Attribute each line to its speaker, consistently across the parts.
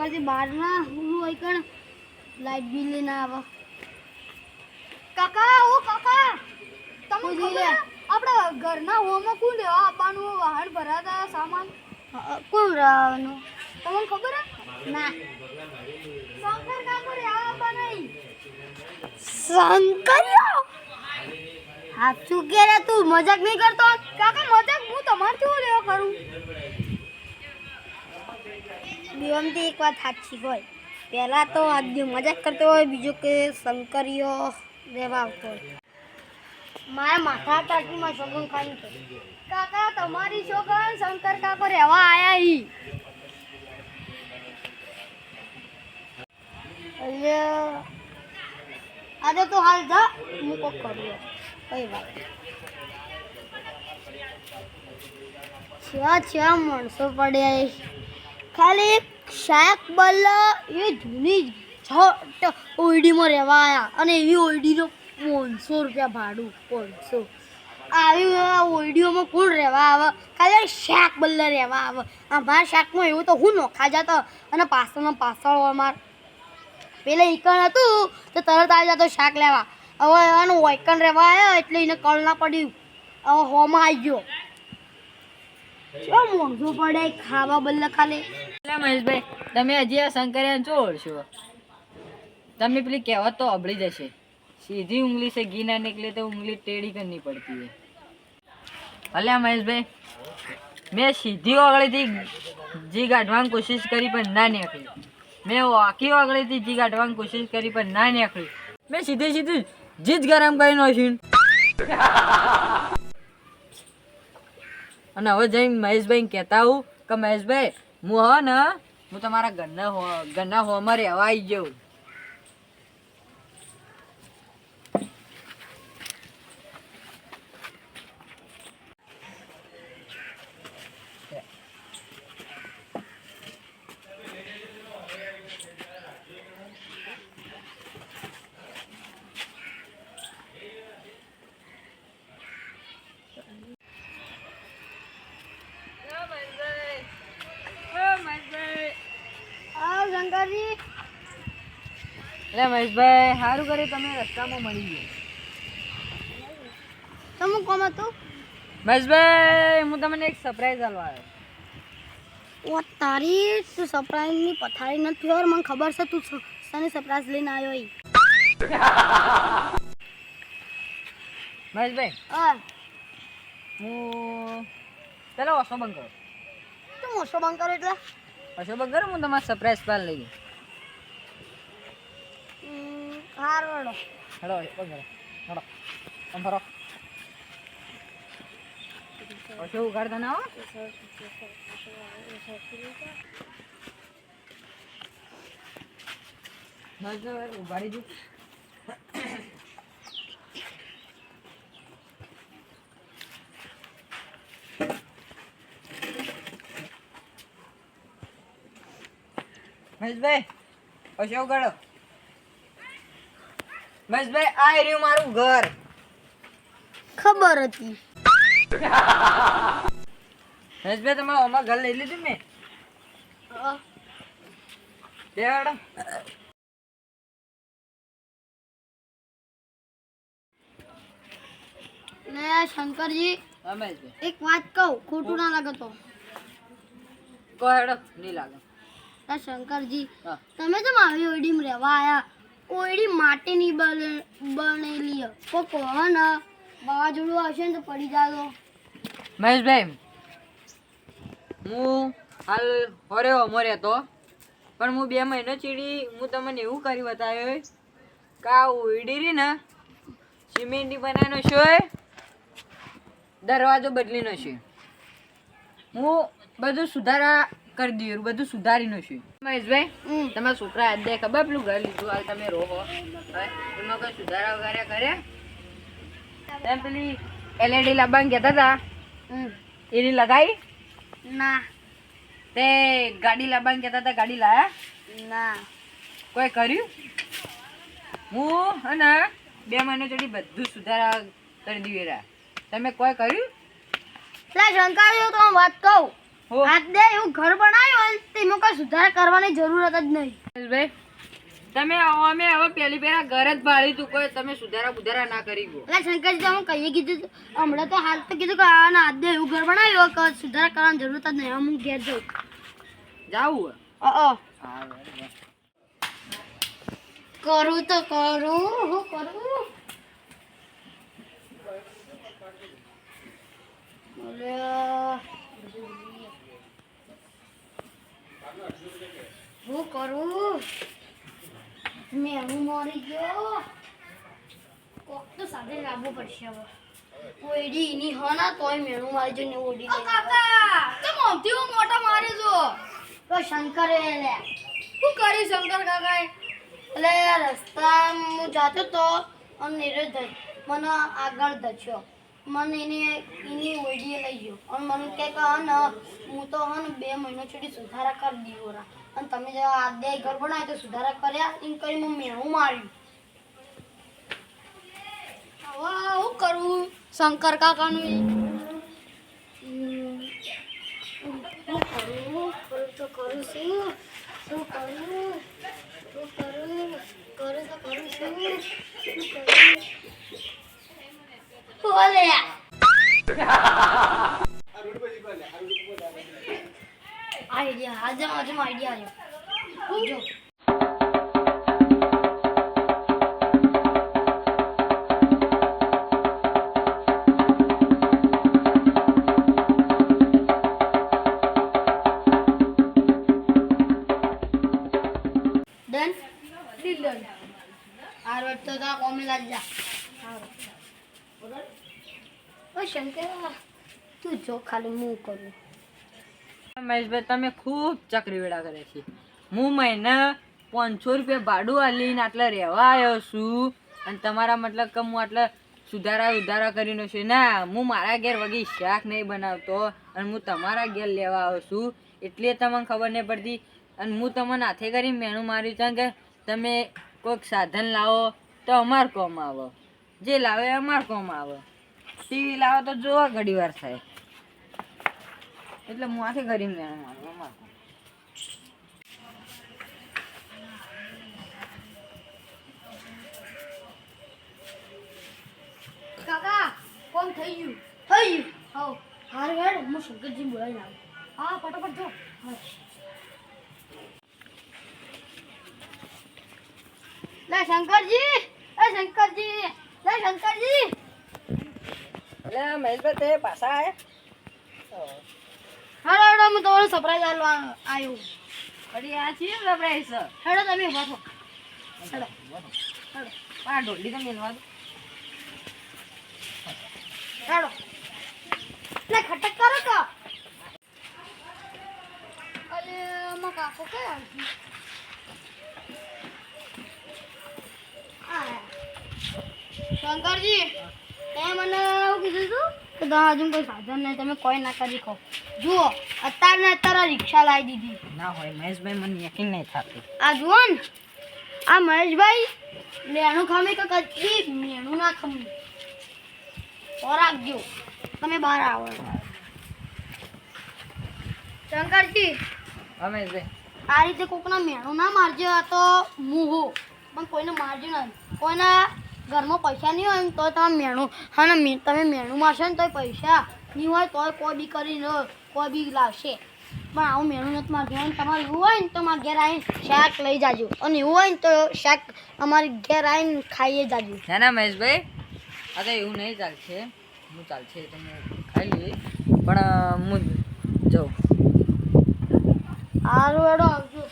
Speaker 1: કરતી બહાર ના હું હોય કણ? લાઈટ બિલ લઈને આવે. કાકા ઓ કાકા તમે ખબર આપણા ઘરના હોમાં કોણ લેવા આપવાનું? વાહન ભરાતા સામાન? કોણ રહેવાનું? તમને ખબર હે ના. શંકર કાકો લેવા આપવાના હા સાચું કે રે તું? મજાક નહીં કરતો? કાકા મજાક હું તમારથી લેવા કરું? નિયમથી એક વાત સાચી હોય. પહેલાં તો આદમી મજાક કરતો હોય, બીજું કે શંકરીઓ રહેવા આવતો હોય. મારા માથા કાકીમાં સગન ખાઈ છે. કાકા, તમારી છોકરા શંકર કાકો રહેવા આયા ઈ. એટલે આજે તો હાલ જા, હું કોક કર્યો કઈ વાત. છ્યા છ્યા માણસો પડ્યા. ખાલી શાક બલ્લા, એ જૂની છટ ઓરડીમાં રહેવા આવ્યા અને એવી ઓરડીનો પાંચસો રૂપિયા ભાડું, પાંચસો. આવી ઓરડીઓમાં કોણ રહેવા આવે? ખાલી શાક બલ્લા રહેવા આવે. આ ભા શાકમાં એવું તો હું નોખા જતો. અને પાછળનો પાછળ અમાર પેલા એકણ હતું, તો તરત આવી જતો શાક લેવા. હવે એનું વૈકણ રહેવા આવ્યો, એટલે એને કળ ના પડ્યું હવે હોમાં આવી ગયો. શું મોંઘું પડે? ખાવા બદલે ખાલી.
Speaker 2: એટલે મહેશભાઈ, તમે હજી આ શંકરિયાને શું ઓળશો? તમે પેલી કહેવત તો અબળી જશે સીધી ઉંગલી છે, ઘી ના નીકળે તો ઉંગલી ટેડી કરની પડતી હે મહેશભાઈ, મેં સીધી ઓગળીથી જી ગાઢવાની કોશિશ કરી પણ ના નીકળી. મેં આખી ઓગળીથી જી ગાઢવાની કોશિશ કરી પણ ના નીકળી. મેં સીધી સીધું જીત ગરમ કરી નાખ્યું અને હવે જઈને મહેશભાઈ કહેતા હું કે મહેશભાઈ, હું હો ને, હું તમારા ઘરના ઘરના હોમાં રહેવા આવી જાઉં
Speaker 1: હા
Speaker 2: એટલે મહેશભાઈ સારું કર્યું તમે રસ્તામાં મળી ગયા.
Speaker 1: તમે કોમ હતું?
Speaker 2: મહેશભાઈ હું તમને એક સરપ્રાઈઝ આલવા આવ્યો.
Speaker 1: ઓ તારી તું સરપ્રાઈઝની પથારી નથી ઓર મને ખબર છે તું સ- સરપ્રાઈઝ લઈને આવ્યો ઈ.
Speaker 2: મહેશભાઈ
Speaker 1: હા.
Speaker 2: હું પેલો ઓછો બંધ કરો
Speaker 1: તું બંધ કરો એટલે?
Speaker 2: ઓછો બંધ કરો હું તમારા સરપ્રાઈઝ પ્લાન લઈ ગયો
Speaker 1: હારું હેડો
Speaker 2: કરો હેડો ફરો ઓછો ઉગાડતા ના હો ઉગાડી દઉં મહેશભાઈ ઓછો ઉગાડો મહેશભાઈ આ રહ્યું મારું ઘર.
Speaker 1: ખબર હતી.
Speaker 2: મહેશભાઈ તમે આમાં ઘર લઈ લીધું મેં.
Speaker 1: ને શંકરજી એક વાત કહું ખોટું ના લાગે તો.
Speaker 2: કહો હેડો નહીં લાગે.
Speaker 1: શંકરજી તમે તો મારી ઓયડીમાં રહેવા આયા? ઓયડી માટીની બને બનેલી તો કહો ને વાવાઝોડું આવશે ને તો પડી જાજો.
Speaker 2: મહેશભાઈ હું હાલ હોરે અમો રહેતો પણ હું બે મહિનો ચીડી હું તમને એવું કરી બતાવ્યો કે આ ઉડી રહી ને સિમેન્ટની બનાવીનો છે દરવાજો બદલીનો છે હું બધું સુધારા કરી દીધું બધું સુધારીનો છું મહેશભાઈ
Speaker 1: હમ.
Speaker 2: તમારા છોકરા આજે ખબર પેલું ઘર લીધું હાલ તમે રહો હવે એમાં કોઈ સુધારા વગેરે કરે એમ પેલી એલઈડી લાવવાનું કહેતા હતા.
Speaker 1: હમ.
Speaker 2: એની લગાઈ?
Speaker 1: ના.
Speaker 2: તે ગાડી લાવવાનું કહેતા હતા ગાડી લાયા?
Speaker 1: ના.
Speaker 2: કોઈ કર્યું? હું અને બે મહિના જોડી બધું સુધારા કરી દીધી રહ્યા તમે કોઈ કર્યું?
Speaker 1: એટલે શંકા તો હું વાત કહું. આજ દે એવું ઘર બનાવ્યું હોય ને તો કોઈ સુધારા કરવાની જરૂરત જ નહીં.
Speaker 2: મહેશભાઈ તમે અમે હવે પેલી પહેલા ઘર જ ભાળી તું કોઈ તમે સુધારા બુધારા ના કરી ગયો.
Speaker 1: એટલે શંકરજી હું કહીએ કીધું હમણાં તો હાલ તો કીધું કે આના આજે એવું ઘર બનાવ્યો કે સુધારા કરવાની જરૂરત જ નહીં. હું ઘેર જઉં.
Speaker 2: જાવું
Speaker 1: અ. કરું તો કરું હું કરું? અલ્યા. હું કરું? મેં હું મરી ગયો? કોક તો સાથે લાવવું પડશે હવે. ઓયડી ની હ ના તોય મેણું મારી જો ને ઓડી કાકા તો મોટી હું મોટા મારે જો. તો શંકર એ લે શું કરી શંકર કાકાએ? એટલે રસ્તા હું જાતો તો અને નીરજ મને આગળ ધચ્યો. મને એની એની ઓયડીએ લઈ ગયો. અને મને કહે કે, હા હું તો, હા, ને બે મહિના સુધી સુધારા કરી દીધો રા. અને તમે જો આ ઘર બનાવ્યું તો સુધારા કર્યા એમ કરી મેં મેણું માર્યું. હવે શું કરવું શંકર કાકાનું શું કરું? કરું તો કરું છું. શું કરું? શું કરું? કરું તો કરું છું. શું કરું? બોલે. આઈડિયા આજે આજે આઈડિયા આવ્યો. જો. ઓ તું જો ખાલી હું કરું.
Speaker 2: મહેશભાઈ, તમે ખૂબ ચક્રીવેડા કરે છે. હું મહિના પાંચસો રૂપિયા ભાડું આલીને આટલા રહેવા આવ્યો છું. અને તમારા મતલબ કે હું આટલા સુધારા ઉધારા કરીને છું. ના હું મારા ઘેર વગી શાક નહીં બનાવતો અને હું તમારા ઘેર લેવા આવ્યો છું. એટલે તમને ખબર નહીં પડતી. અને હું તમને હાથે કરી મેણું માર્યું છે કે તમે કોઈક સાધન લાવો તો અમાર કોમ આવો. જે લાવે અમાર કોમ આવે. ટીવી લાવો તો જોવા ઘડી વાર થાય. એટલે હું આખે કરી મેણું મારું અમાર
Speaker 1: કાકા કોણ થઈ ગયું? થઈ ગયું. હો હાર હેડ હું શંકરજી બોલાવી આવું. હા ફટાફટ જો. હા. લે શંકરજી એ શંકરજી લે શંકરજી.
Speaker 2: એટલે મહેશભાઈ તે પાછા આયા.
Speaker 1: હેડો હેડો હું તમારું સરપ્રાઈઝ આલવા આવ્યો
Speaker 2: અરે આ છે સરપ્રાઈઝ
Speaker 1: હેડો તમે બેઠો હેડો હેડો
Speaker 2: પા ઢોલી તમે મેલવા દો.
Speaker 1: હેડો ખટક કરો તો. અરે માં કાકો છે આ શંકરજી તે મને એવું કીધું કે હજુ કોઈ સાધન નહીં તમે કોઈ ના કરી કહો જુઓ અત્યારે ને અત્યારે રિક્ષા લાવી દીધી.
Speaker 2: ના હોય મહેશભાઈ મને યકીન નહીં થતું.
Speaker 1: આ જુઓ ને આ મહેશભાઈ લેણું ખમી કે કદી મેણું ના ખમી. ખોરાક જો તમે બહાર આવો. શંકરજી
Speaker 2: હા મહેશભાઈ
Speaker 1: આ રીતે કોકના મેણું ના મારજો આ તો મુહો. પણ કોઈને મારજો નહીં. કોઈના ઘરમાં પૈસા નહીં હોય ને તો તમે મેણું હા ને તમે મેણું મારશો ને તોય પૈસા નહીં હોય તોય કોઈ બી કરીને કોઈ બી લાવશે. પણ આવું મેણું નથી મારજો ઘેર તમારે એવું હોય ને તો મારા ઘેર આવીને શાક લઈ જાજો. અને એવું હોય ને તો શાક અમારી ઘેર આવીને ખાઈએ જાજો.
Speaker 2: ના ના મહેશભાઈ અરે એવું નહીં ચાલશે. હું ચાલશે તમે ખાઈ લઈએ પણ હું જાઉં.
Speaker 1: સારું એડો આવજો.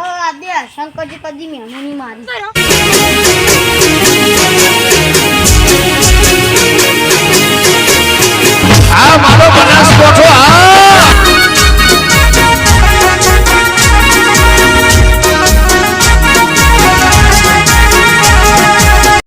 Speaker 1: આજે શંકરજી કદી મહેમાની મારી. આ મારો